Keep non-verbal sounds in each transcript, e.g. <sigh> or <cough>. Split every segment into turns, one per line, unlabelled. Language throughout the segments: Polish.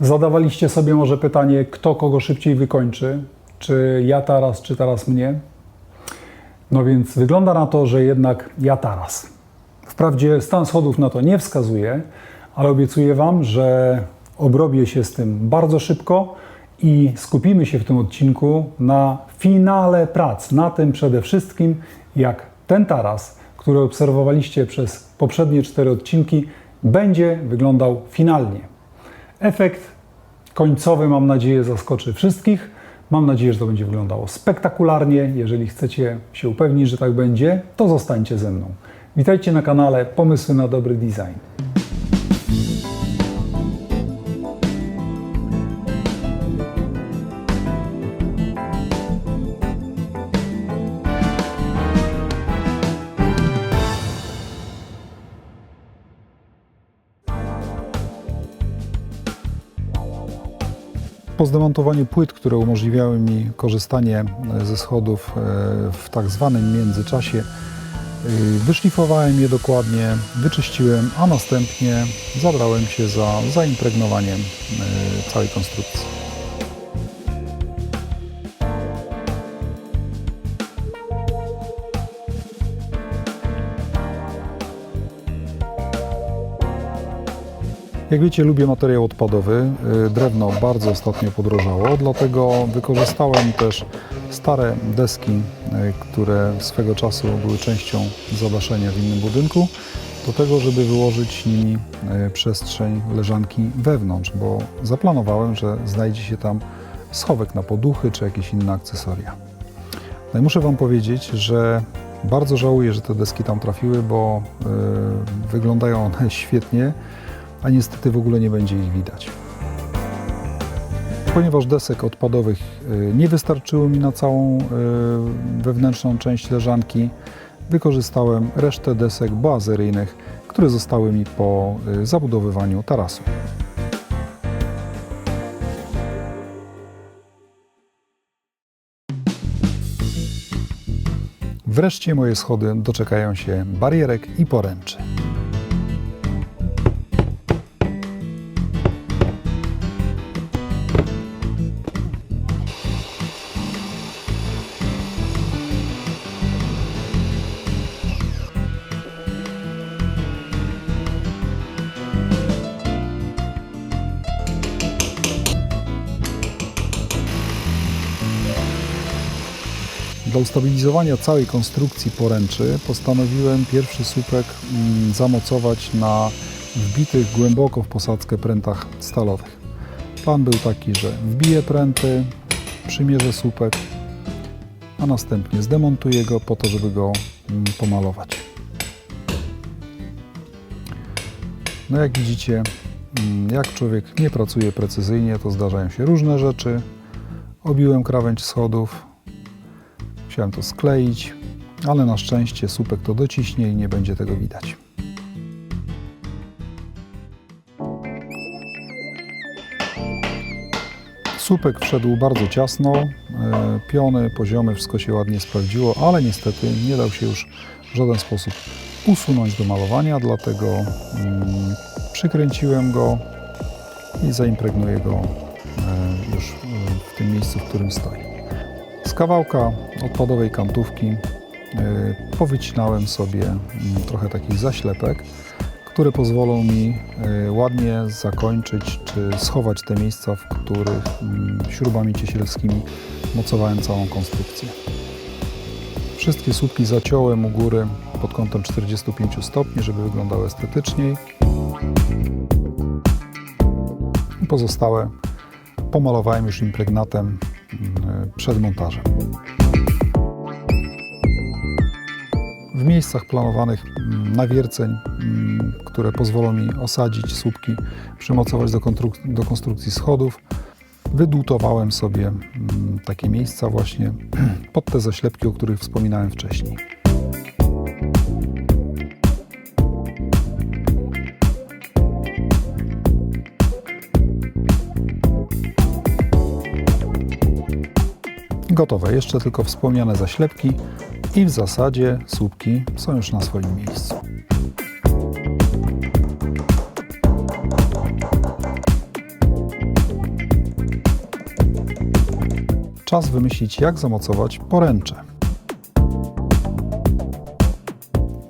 Zadawaliście sobie może pytanie, kto kogo szybciej wykończy, czy ja taras, czy taras mnie? No więc wygląda na to, że jednak ja taras. Wprawdzie stan schodów na to nie wskazuje, ale obiecuję Wam, że obrobię się z tym bardzo szybko i skupimy się w tym odcinku na finale prac, na tym przede wszystkim, jak ten taras, który obserwowaliście przez poprzednie cztery odcinki, będzie wyglądał finalnie. Efekt końcowy, mam nadzieję, zaskoczy wszystkich. Mam nadzieję, że to będzie wyglądało spektakularnie. Jeżeli chcecie się upewnić, że tak będzie, to zostańcie ze mną. Witajcie na kanale Pomysły na dobry design. Po zdemontowaniu płyt, które umożliwiały mi korzystanie e, ze schodów e, w tak zwanym międzyczasie, e, wyszlifowałem je dokładnie, wyczyściłem, a następnie zabrałem się za zaimpregnowaniem całej konstrukcji. Jak wiecie, lubię materiał odpadowy. Y, Drewno bardzo ostatnio podrożało, dlatego wykorzystałem też stare deski, y, które swego czasu były częścią zadaszenia w innym budynku, do tego, żeby wyłożyć nimi y, przestrzeń leżanki wewnątrz, bo zaplanowałem, że znajdzie się tam schowek na poduchy czy jakieś inne akcesoria. No i muszę Wam powiedzieć, że bardzo żałuję, że te deski tam trafiły, bo y, wyglądają one <laughs> świetnie a niestety w ogóle nie będzie ich widać. Ponieważ desek odpadowych y, nie wystarczyło mi na całą y, wewnętrzną część leżanki, wykorzystałem resztę desek boazeryjnych, które zostały mi po y, zabudowywaniu tarasu. Wreszcie moje schody doczekają się barierek i poręczy. Dla ustabilizowania całej konstrukcji poręczy postanowiłem pierwszy słupek mm, zamocować na wbitych głęboko w posadzkę prętach stalowych. Plan był taki, że wbiję pręty, przymierzę słupek, a następnie zdemontuję go po to, żeby go mm, pomalować. No jak widzicie, mm, jak człowiek nie pracuje precyzyjnie, to zdarzają się różne rzeczy. Obiłem krawędź schodów, Chciałem to skleić, ale na szczęście słupek to dociśnie i nie będzie tego widać. Słupek wszedł bardzo ciasno, e, piony, poziomy, wszystko się ładnie sprawdziło, ale niestety nie dał się już w żaden sposób usunąć do malowania, dlatego mm, przykręciłem go i zaimpregnuję go e, już w tym miejscu, w którym stoi. Z kawałka odpadowej kantówki y, powycinałem sobie mm, trochę takich zaślepek, które pozwolą mi y, ładnie zakończyć czy schować te miejsca, w których mm, śrubami ciesielskimi mocowałem całą konstrukcję. Wszystkie słupki zaciąłem u góry pod kątem 45 stopni, żeby wyglądały estetyczniej. Pozostałe pomalowałem już impregnatem przed montażem. W miejscach planowanych mm, nawierceń, mm, które pozwolą mi osadzić słupki, przymocować do, do konstrukcji schodów, wydłutowałem sobie mm, takie miejsca właśnie <clears throat> pod te zaślepki, o których wspominałem wcześniej. Gotowe, jeszcze tylko wspomniane zaślepki i w zasadzie słupki są już na swoim miejscu.
Czas wymyślić jak zamocować poręcze.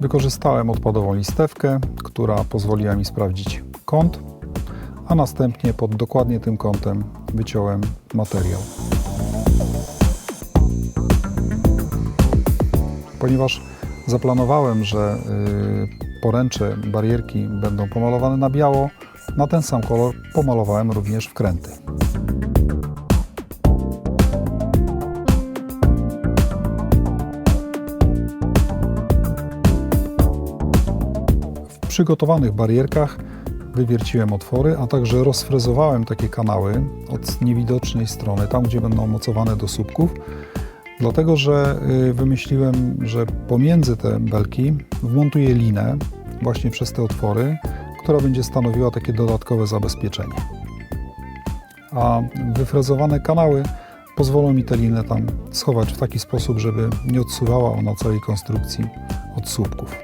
Wykorzystałem odpadową listewkę, która pozwoliła mi sprawdzić kąt, a następnie pod dokładnie tym kątem wyciąłem materiał. Ponieważ zaplanowałem, że y, poręcze barierki będą pomalowane na biało, na ten sam kolor pomalowałem również wkręty. W przygotowanych barierkach wywierciłem otwory, a także rozfrezowałem takie kanały od niewidocznej strony, tam gdzie będą mocowane do słupków, dlatego że y, wymyśliłem, że pomiędzy te belki wmontuję linę właśnie przez te otwory, która będzie stanowiła takie dodatkowe zabezpieczenie. A wyfrezowane kanały pozwolą mi tę linę tam schować w taki sposób, żeby nie odsuwała ona całej konstrukcji od słupków.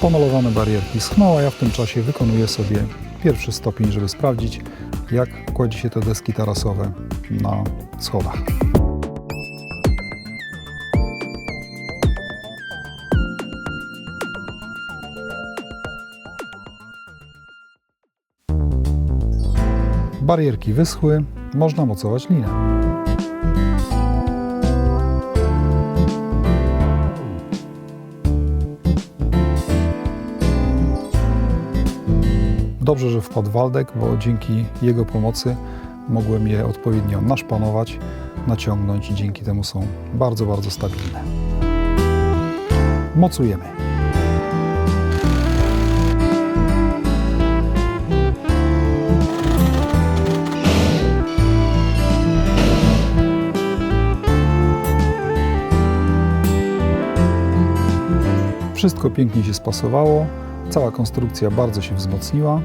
Pomalowane barierki schną, a ja w tym czasie wykonuję sobie pierwszy stopień, żeby sprawdzić, jak kładzie się te deski tarasowe na schodach. Barierki wyschły, można mocować linę. Dobrze, że wpadł Waldek, bo dzięki jego pomocy mogłem je odpowiednio naszpanować, naciągnąć i dzięki temu są bardzo, bardzo stabilne. Mocujemy. Wszystko pięknie się spasowało, cała konstrukcja bardzo się wzmocniła.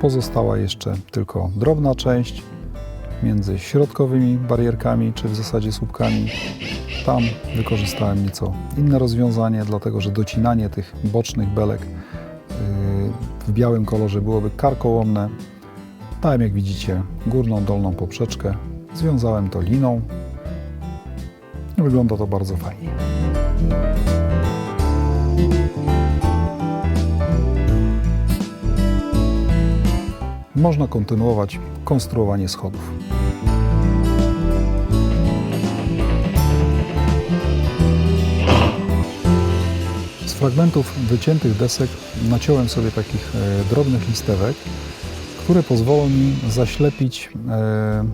Pozostała jeszcze tylko drobna część między środkowymi barierkami, czy w zasadzie słupkami. Tam wykorzystałem nieco inne rozwiązanie, dlatego że docinanie tych bocznych belek yy, w białym kolorze byłoby karkołomne. Dałem, jak widzicie, górną, dolną poprzeczkę. Związałem to liną. Wygląda to bardzo fajnie. Można kontynuować konstruowanie schodów. Z fragmentów wyciętych desek naciąłem sobie takich e, drobnych listewek, które pozwolą mi zaślepić e,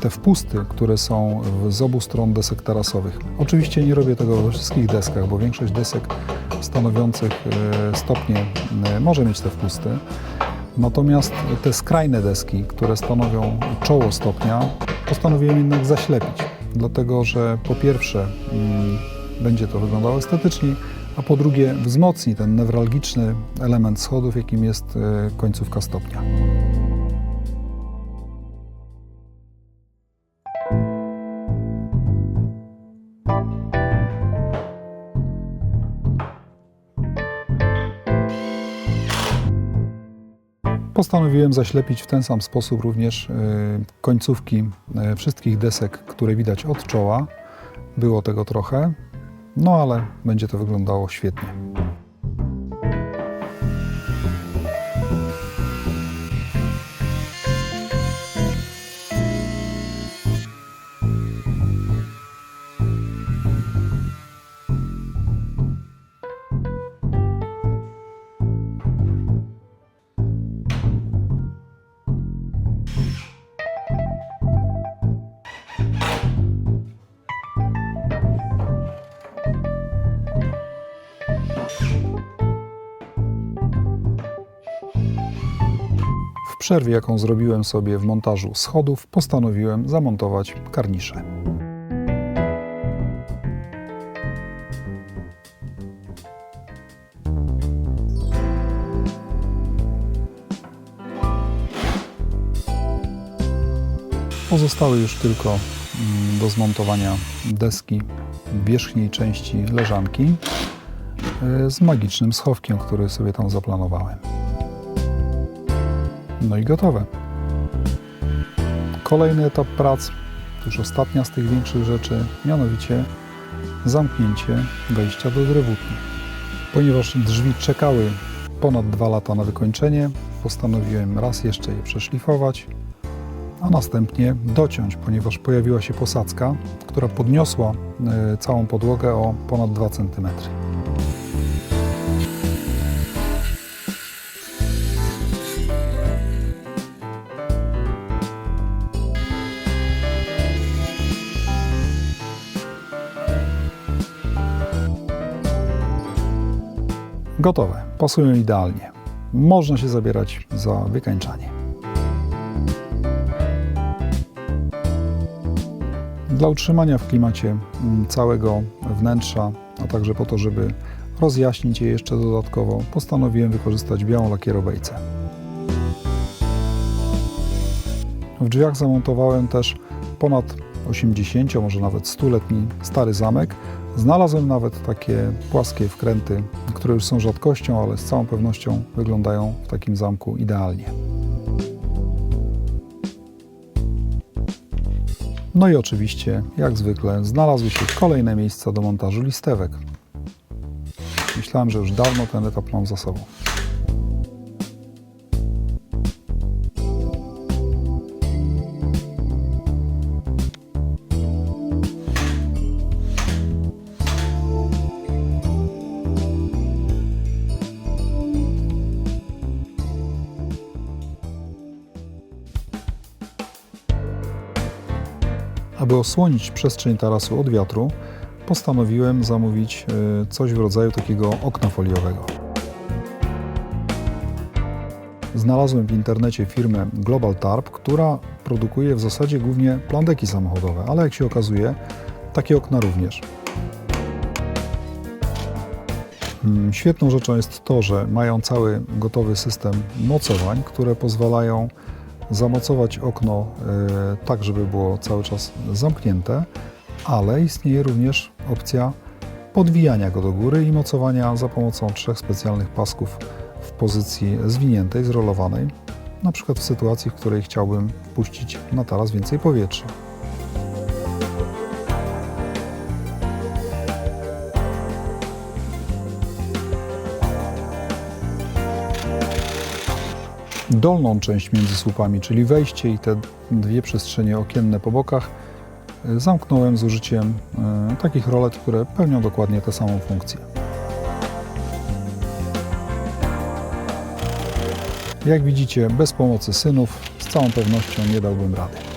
te wpusty, które są z obu stron desek tarasowych. Oczywiście nie robię tego we wszystkich deskach, bo większość desek stanowiących e, stopnie może mieć te wpusty. Natomiast te skrajne deski, które stanowią czoło stopnia, postanowiłem jednak zaślepić, dlatego że po pierwsze mm, będzie to wyglądało estetycznie, a po drugie wzmocni ten newralgiczny element schodów, jakim jest e, końcówka stopnia. Postanowiłem zaślepić w ten sam sposób również e, końcówki e, wszystkich desek, które widać od czoła. Było tego trochę, no ale będzie to wyglądało świetnie. Przerwie, jaką zrobiłem sobie w montażu schodów, postanowiłem zamontować karnisze. Pozostały już tylko mm, do zmontowania deski wierzchniej części leżanki e, z magicznym schowkiem, który sobie tam zaplanowałem. No i gotowe. Kolejny etap prac, już ostatnia z tych większych rzeczy, mianowicie zamknięcie wejścia do drewutni. Ponieważ drzwi czekały ponad dwa lata na wykończenie, postanowiłem raz jeszcze je przeszlifować, a następnie dociąć, ponieważ pojawiła się posadzka, która podniosła e, całą podłogę o ponad 2 cm. Gotowe, pasują idealnie. Można się zabierać za wykańczanie. Dla utrzymania w klimacie mm, całego wnętrza, a także po to, żeby rozjaśnić je jeszcze dodatkowo, postanowiłem wykorzystać białą lakierobejcę. W drzwiach zamontowałem też ponad 80, może nawet 100-letni stary zamek. Znalazłem nawet takie płaskie wkręty, które już są rzadkością, ale z całą pewnością wyglądają w takim zamku idealnie. No i oczywiście, jak zwykle, znalazły się kolejne miejsca do montażu listewek. Myślałem, że już dawno ten etap mam za sobą. Osłonić przestrzeń tarasu od wiatru, postanowiłem zamówić e, coś w rodzaju takiego okna foliowego. Znalazłem w internecie firmę Global Tarp, która produkuje w zasadzie głównie plandeki samochodowe, ale jak się okazuje, takie okna również. Mm, Świetną rzeczą jest to, że mają cały gotowy system mocowań, które pozwalają zamocować okno e, tak, żeby było cały czas zamknięte, ale istnieje również opcja podwijania go do góry i mocowania za pomocą trzech specjalnych pasków w pozycji zwiniętej, zrolowanej, na przykład w sytuacji, w której chciałbym wpuścić na taras więcej powietrza. Dolną część między słupami, czyli wejście i te dwie przestrzenie okienne po bokach, y, zamknąłem z użyciem y, takich rolet, które pełnią dokładnie tę samą funkcję. Jak widzicie, bez pomocy synów z całą pewnością nie dałbym rady.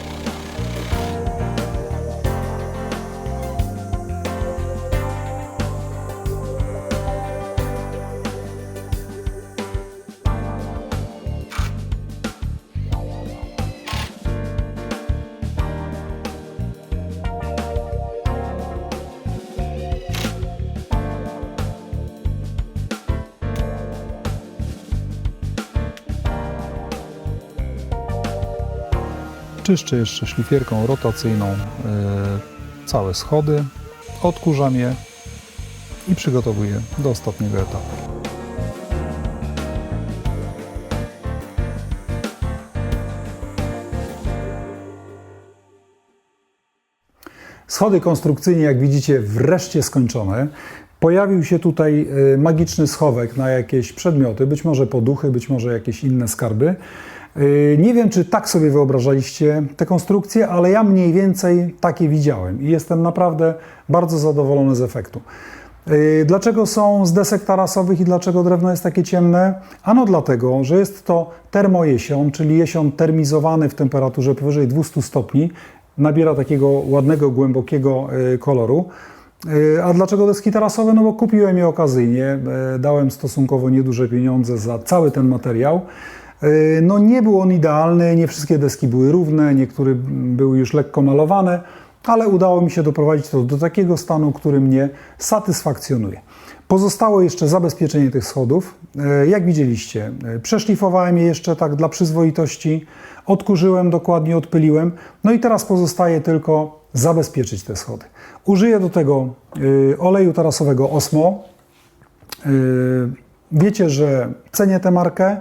Czyszczę jeszcze szlifierką rotacyjną e, całe schody, odkurzam je i przygotowuję do ostatniego etapu.
Schody konstrukcyjnie, jak widzicie, wreszcie skończone. Pojawił się tutaj y, magiczny schowek na jakieś przedmioty, być może poduchy, być może jakieś inne skarby. Y, Nie wiem, czy tak sobie wyobrażaliście te konstrukcje, ale ja mniej więcej takie widziałem i jestem naprawdę bardzo zadowolony z efektu. Y, Dlaczego są z desek tarasowych i dlaczego drewno jest takie ciemne? Ano dlatego, że jest to termojesion, czyli jesion termizowany w temperaturze powyżej 200 stopni. Nabiera takiego ładnego, głębokiego koloru. Y, A dlaczego deski tarasowe? No bo kupiłem je okazyjnie, y, dałem stosunkowo nieduże pieniądze za cały ten materiał. Y, No nie był on idealny, nie wszystkie deski były równe, niektóre były już lekko malowane, ale udało mi się doprowadzić to do takiego stanu, który mnie satysfakcjonuje. Pozostało jeszcze zabezpieczenie tych schodów. E, Jak widzieliście, e, przeszlifowałem je jeszcze tak dla przyzwoitości, odkurzyłem dokładnie, odpyliłem. No i teraz pozostaje tylko zabezpieczyć te schody. Użyję do tego y, oleju tarasowego Osmo. Wiecie, że cenię tę markę.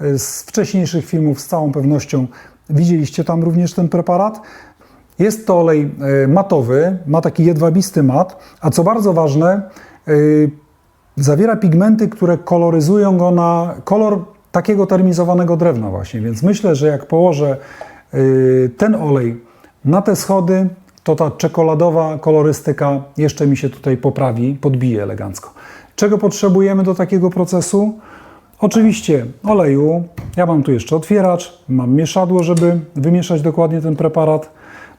z wcześniejszych filmów z całą pewnością widzieliście tam również ten preparat. Jest to olej matowy, ma taki jedwabisty mat, a co bardzo ważne, zawiera pigmenty, które koloryzują go na kolor takiego termizowanego drewna właśnie, więc myślę, że jak położę y, ten olej na te schody, to ta czekoladowa kolorystyka jeszcze mi się tutaj poprawi, podbije elegancko. Czego potrzebujemy do takiego procesu? Oczywiście oleju. Ja mam tu jeszcze otwieracz, mam mieszadło, żeby wymieszać dokładnie ten preparat.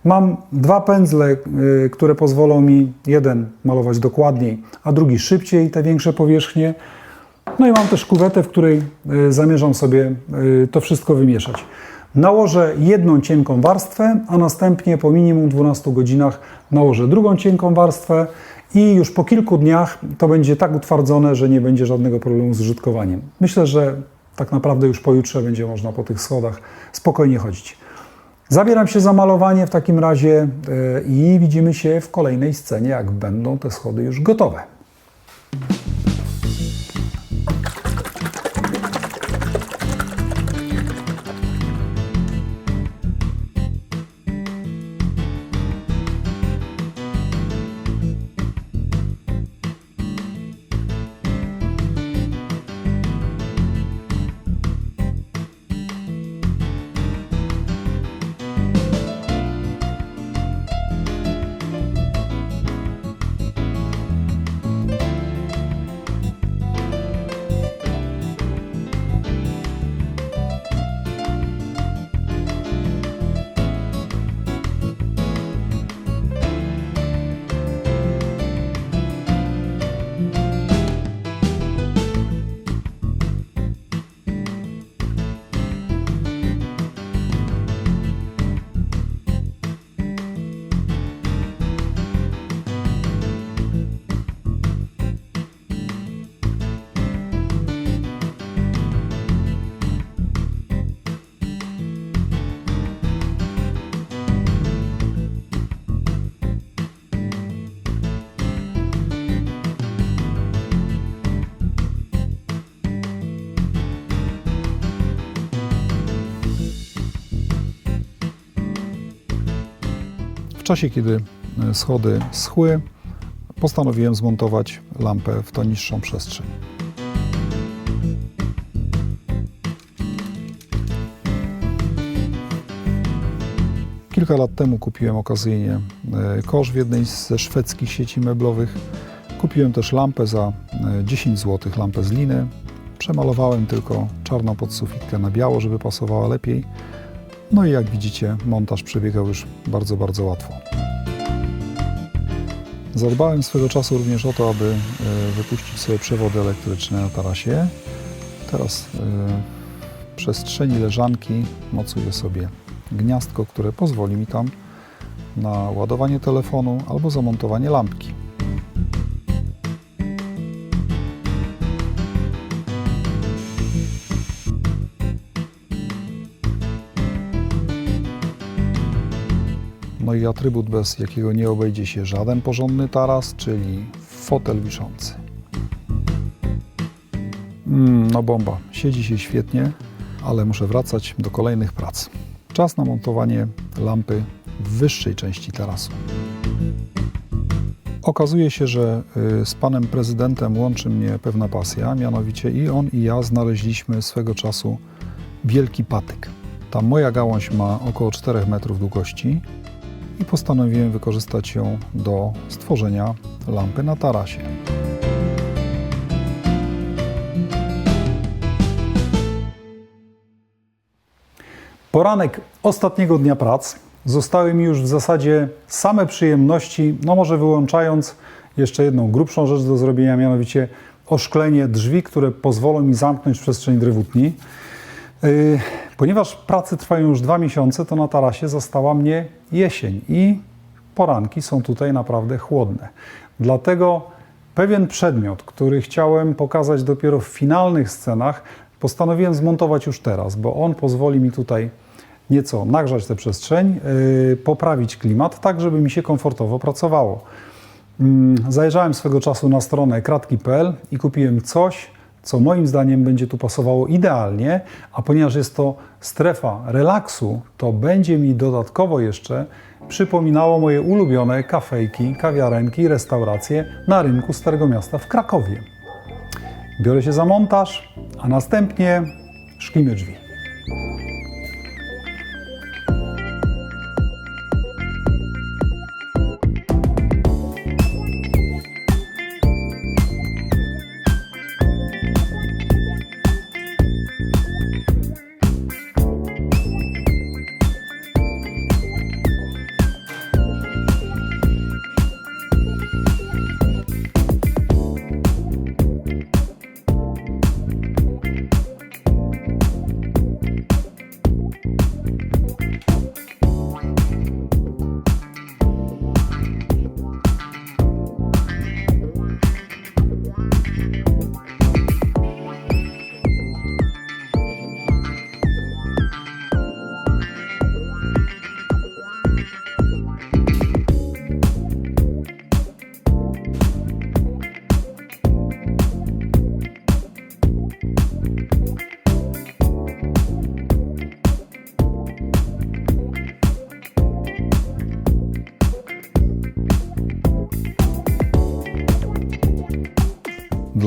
Mam dwa pędzle, y, które pozwolą mi jeden malować dokładniej, a drugi szybciej te większe powierzchnie. No i mam też kuwetę, w której y, zamierzam sobie y, to wszystko wymieszać. Nałożę jedną cienką warstwę, a następnie po minimum 12 godzinach nałożę drugą cienką warstwę i już po kilku dniach to będzie tak utwardzone, że nie będzie żadnego problemu z użytkowaniem. Myślę, że tak naprawdę już pojutrze będzie można po tych schodach spokojnie chodzić. Zabieram się za malowanie w takim razie y, i widzimy się w kolejnej scenie, jak będą te schody już gotowe.
Czasie, kiedy e, schody schły, postanowiłem zmontować lampę w to niższą przestrzeń. Kilka lat temu kupiłem okazyjnie e, kosz w jednej ze szwedzkich sieci meblowych. Kupiłem też lampę za e, 10 zł, lampę z liny. Przemalowałem tylko czarną podsufitkę na biało, żeby pasowała lepiej. No i jak widzicie, montaż przebiegał już bardzo, bardzo łatwo. Zadbałem swego czasu również o to, aby e, wypuścić sobie przewody elektryczne na tarasie. Teraz e, w przestrzeni leżanki mocuję sobie gniazdko, które pozwoli mi tam na ładowanie telefonu albo zamontowanie lampki. I atrybut, bez jakiego nie obejdzie się żaden porządny taras, czyli fotel wiszący. Mm, no bomba, siedzi się świetnie, ale muszę wracać do kolejnych prac. Czas na montowanie lampy w wyższej części tarasu. Okazuje się, że y, z panem prezydentem łączy mnie pewna pasja, mianowicie i on i ja znaleźliśmy swego czasu wielki patyk. Ta moja gałąź ma około 4 metrów długości i postanowiłem wykorzystać ją do stworzenia lampy na tarasie.
Poranek ostatniego dnia prac. Zostały mi już w zasadzie same przyjemności, no może wyłączając jeszcze jedną grubszą rzecz do zrobienia, mianowicie oszklenie drzwi, które pozwolą mi zamknąć przestrzeń drewutni. Yy, Ponieważ prace trwają już dwa miesiące, to na tarasie zastała mnie jesień i poranki są tutaj naprawdę chłodne. Dlatego pewien przedmiot, który chciałem pokazać dopiero w finalnych scenach, postanowiłem zmontować już teraz, bo on pozwoli mi tutaj nieco nagrzać tę przestrzeń, yy, poprawić klimat, tak żeby mi się komfortowo pracowało. Mm, Zajrzałem swego czasu na stronę kratki.pl i kupiłem coś, co moim zdaniem będzie tu pasowało idealnie, a ponieważ jest to strefa relaksu, to będzie mi dodatkowo jeszcze przypominało moje ulubione kafejki, kawiarenki i restauracje na rynku Starego Miasta w Krakowie. Biorę się za montaż, a następnie szklimy drzwi.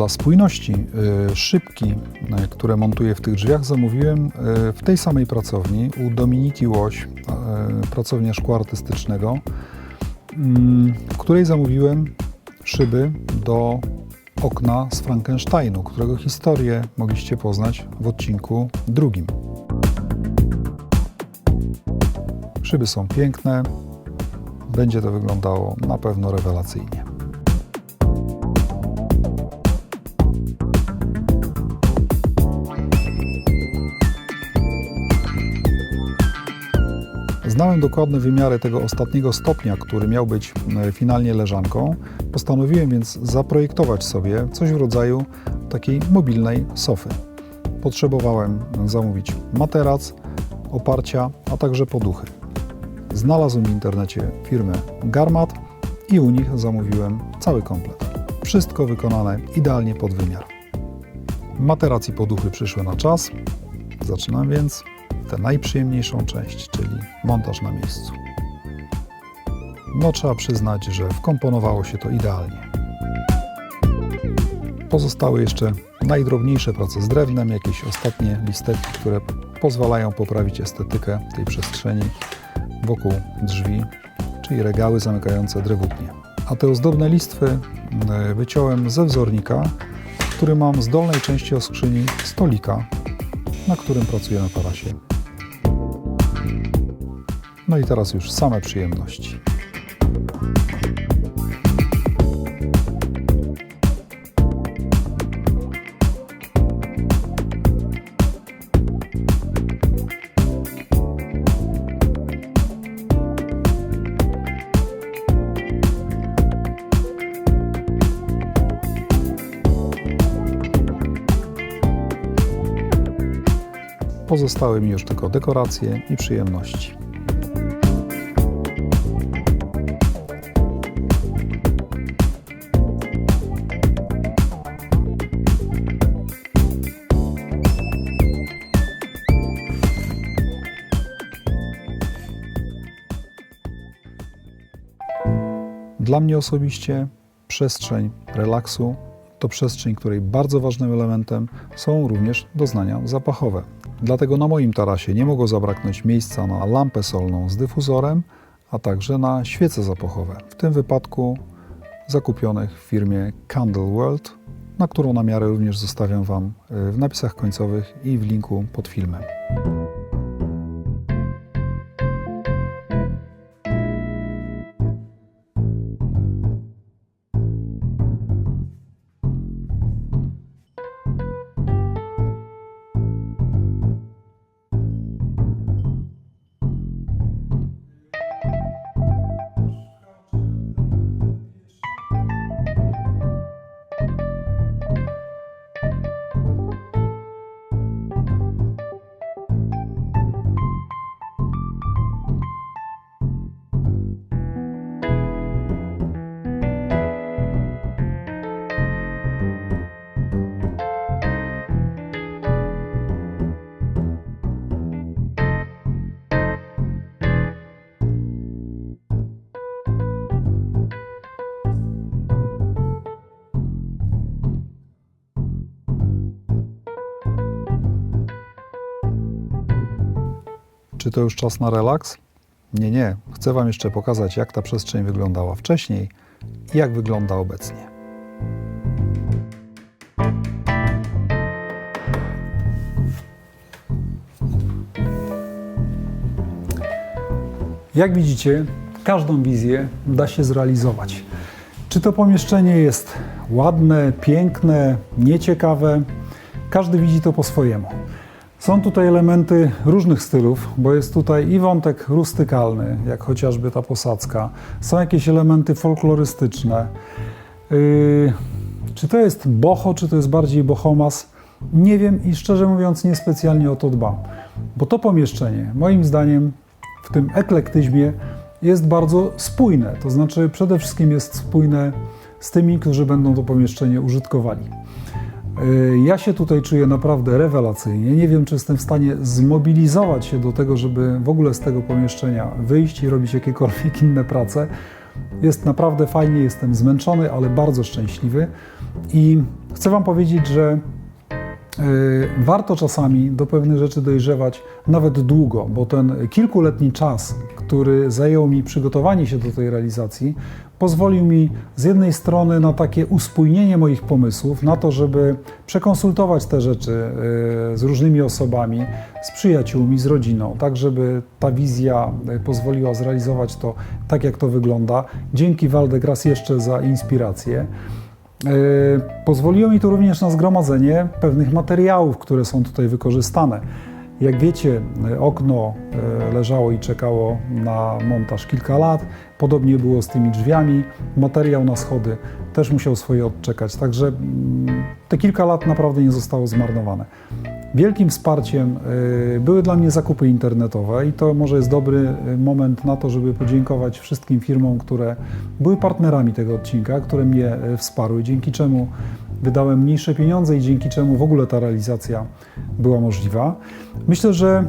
Dla spójności y, szybki, y, które montuję w tych drzwiach, zamówiłem y, w tej samej pracowni u Dominiki Łoś, pracownia szkła artystycznego, mm, w której zamówiłem szyby do okna z Frankensteinu, którego historię mogliście poznać w odcinku drugim. Szyby są piękne, będzie to wyglądało na pewno rewelacyjnie. Znałem dokładne wymiary tego ostatniego stopnia, który miał być e, finalnie leżanką. Postanowiłem więc zaprojektować sobie coś w rodzaju takiej mobilnej sofy. Potrzebowałem zamówić materac, oparcia, a także poduchy. Znalazłem w internecie firmę Garmat i u nich zamówiłem cały komplet. Wszystko wykonane idealnie pod wymiar. Materac i poduchy przyszły na czas. Zaczynam więc tę najprzyjemniejszą część, czyli montaż na miejscu. No trzeba przyznać, że wkomponowało się to idealnie. Pozostały jeszcze najdrobniejsze prace z drewnem, jakieś ostatnie listewki, które pozwalają poprawić estetykę tej przestrzeni wokół drzwi, czyli regały zamykające drewutnie. A te ozdobne listwy e, wyciąłem ze wzornika, który mam z dolnej części oskrzyni stolika, na którym pracuję na tarasie. No i teraz już same przyjemności. Pozostały mi już tylko dekoracje i przyjemności. Dla mnie osobiście przestrzeń relaksu to przestrzeń, której bardzo ważnym elementem są również doznania zapachowe. Dlatego na moim tarasie nie mogło zabraknąć miejsca na lampę solną z dyfuzorem, a także na świece zapachowe. W tym wypadku zakupionych w firmie Candle World, na którą namiarę również zostawiam Wam y, w napisach końcowych i w linku pod filmem. Czy to już czas na relaks? Nie, nie. Chcę Wam jeszcze pokazać, jak ta przestrzeń wyglądała wcześniej i jak wygląda obecnie.
Jak widzicie, każdą wizję da się zrealizować. Czy to pomieszczenie jest ładne, piękne, nieciekawe, każdy widzi to po swojemu. Są tutaj elementy różnych stylów, bo jest tutaj i wątek rustykalny, jak chociażby ta posadzka. Są jakieś elementy folklorystyczne. Yy, czy to jest boho, czy to jest bardziej bohomas? Nie wiem i szczerze mówiąc niespecjalnie o to dbam. Bo to pomieszczenie, moim zdaniem, w tym eklektyzmie jest bardzo spójne. To znaczy przede wszystkim jest spójne z tymi, którzy będą to pomieszczenie użytkowali. Yy, Ja się tutaj czuję naprawdę rewelacyjnie. Nie wiem, czy jestem w stanie zmobilizować się do tego, żeby w ogóle z tego pomieszczenia wyjść i robić jakiekolwiek inne prace. Jest naprawdę fajnie, jestem zmęczony, ale bardzo szczęśliwy. I chcę Wam powiedzieć, że Warto czasami do pewnych rzeczy dojrzewać nawet długo, bo ten kilkuletni czas, który zajęło mi przygotowanie się do tej realizacji, pozwolił mi z jednej strony na takie uspójnienie moich pomysłów, na to, żeby przekonsultować te rzeczy yy, z różnymi osobami, z przyjaciółmi, z rodziną, tak żeby ta wizja yy, pozwoliła zrealizować to tak, jak to wygląda. Dzięki Waldegras jeszcze za inspirację. Yy, Pozwoliło mi to również na zgromadzenie pewnych materiałów, które są tutaj wykorzystane. Jak wiecie, yy, okno yy, leżało i czekało na montaż kilka lat. Podobnie było z tymi drzwiami. Materiał na schody też musiał swoje odczekać. Także mm, te kilka lat naprawdę nie zostało zmarnowane. Wielkim wsparciem y, były dla mnie zakupy internetowe i to może jest dobry y, moment na to, żeby podziękować wszystkim firmom, które były partnerami tego odcinka, które mnie y, wsparły, dzięki czemu wydałem mniejsze pieniądze i dzięki czemu w ogóle ta realizacja była możliwa. Myślę, że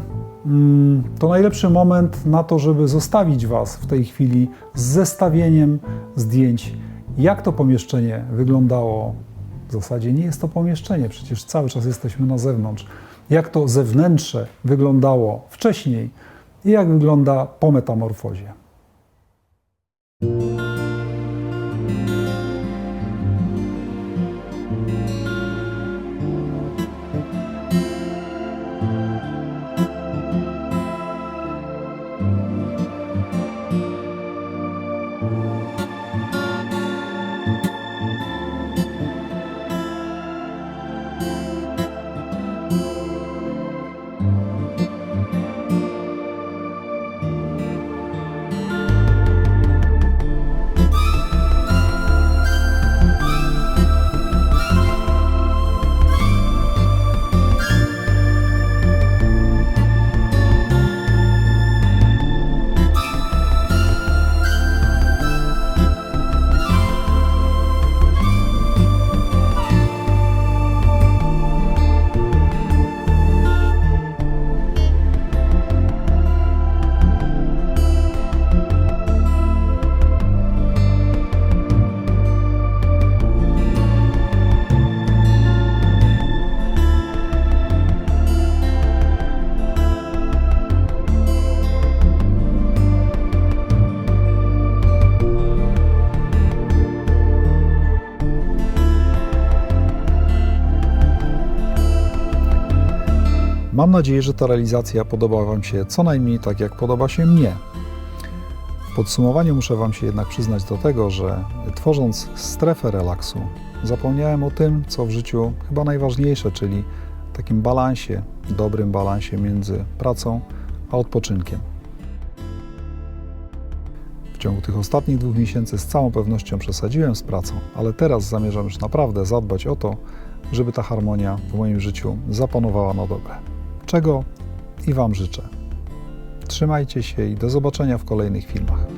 mm, to najlepszy moment na to, żeby zostawić Was w tej chwili z zestawieniem zdjęć, jak to pomieszczenie wyglądało w zasadzie nie jest to pomieszczenie, przecież cały czas jesteśmy na zewnątrz. Jak to zewnętrze wyglądało wcześniej i jak wygląda po metamorfozie.
Mam nadzieję, że ta realizacja podoba Wam się co najmniej tak, jak podoba się mnie. W podsumowaniu muszę Wam się jednak przyznać do tego, że tworząc strefę relaksu, zapomniałem o tym, co w życiu chyba najważniejsze, czyli takim balansie, dobrym balansie między pracą a odpoczynkiem. W ciągu tych ostatnich dwóch miesięcy z całą pewnością przesadziłem z pracą, ale teraz zamierzam już naprawdę zadbać o to, żeby ta harmonia w moim życiu zapanowała na dobre. Czego i Wam życzę. Trzymajcie się i do zobaczenia w kolejnych filmach.